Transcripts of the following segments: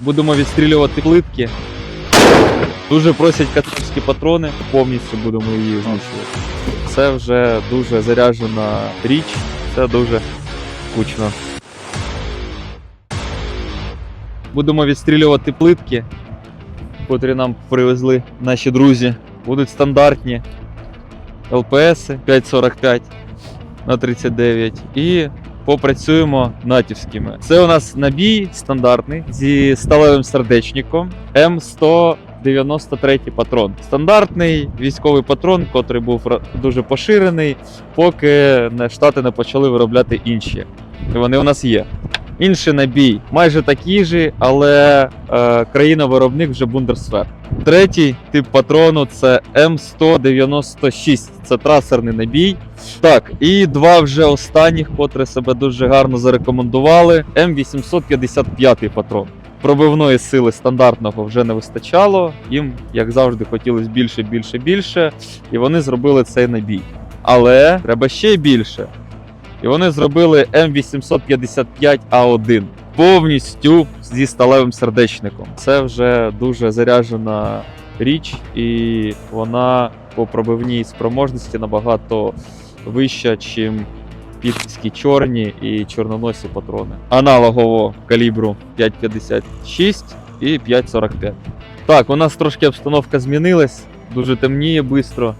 Будемо відстрілювати плитки. Дуже просять катовські патрони, повністю будемо її знищувати. Це вже дуже заряджена річ, це дуже кучно. Будемо відстрілювати плитки, котрі нам привезли наші друзі. Будуть стандартні ЛПС 545 на 39 і попрацюємо натівськими. Це у нас набій стандартний зі сталевим сердечником М193 патрон. Стандартний військовий патрон, котрий був дуже поширений, поки штати не почали виробляти інші. І вони у нас є. Інший набій майже такий же, але е, країна-виробник вже Бундерсфер. Третій тип патрону це М196. Це трасерний набій. Так, і два вже останніх, котрі себе дуже гарно зарекомендували. М855 патрон. Пробивної сили стандартного вже не вистачало. Їм, як завжди, хотілося більше, більше, більше. І вони зробили цей набій. Але треба ще більше. І вони зробили М855А1 повністю зі сталевим сердечником. Це вже дуже заряджена річ, і вона по пробивній спроможності набагато вища, чим підські чорні і чорноносі патрони. Аналогово калібру 5,56 і 5,45. Так, у нас трошки обстановка змінилась, дуже темніє швидко.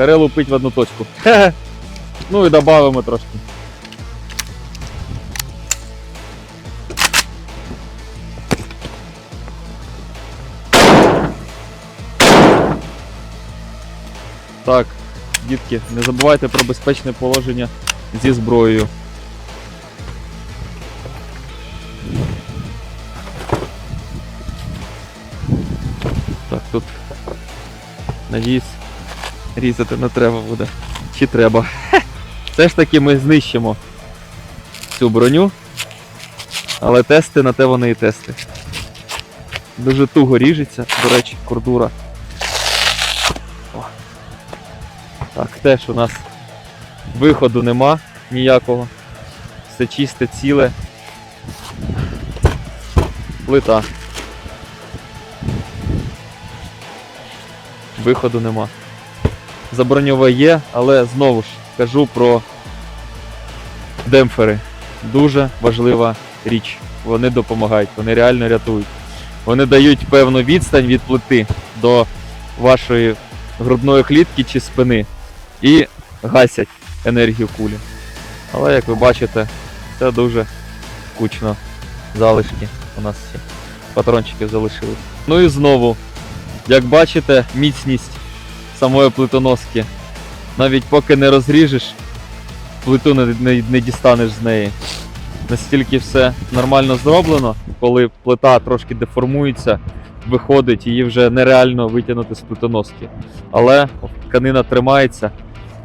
Харе лупить в одну точку. Хе-хе. Ну і додамо трошки. Так, дітки, не забувайте про безпечне положення зі зброєю. Так, тут надіюсь, різати не треба буде. Чи треба? Хе. Все ж таки ми знищимо цю броню. Але тести на те вони і тести. Дуже туго ріжеться, до речі, кордура. О. Так, теж у нас виходу нема ніякого. Все чисте, ціле. Плита. Виходу нема. Заброньове є, але знову ж кажу про демпфери. Дуже важлива річ. Вони допомагають, вони реально рятують. Вони дають певну відстань від плити до вашої грудної клітки чи спини і гасять енергію кулі. Але як ви бачите, це дуже кучно. Залишки у нас всі патрончиків залишились. Ну і знову, як бачите, міцність самої плитоноски. Навіть поки не розріжеш, плиту не, не, не дістанеш з неї. Настільки все нормально зроблено, коли плита трошки деформується, виходить, її вже нереально витягнути з плитоноски. Але тканина тримається,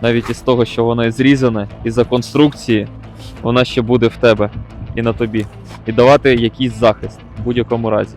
навіть із того, що вона зрізана, із-за конструкції, вона ще буде в тебе і на тобі. І давати якийсь захист в будь-якому разі.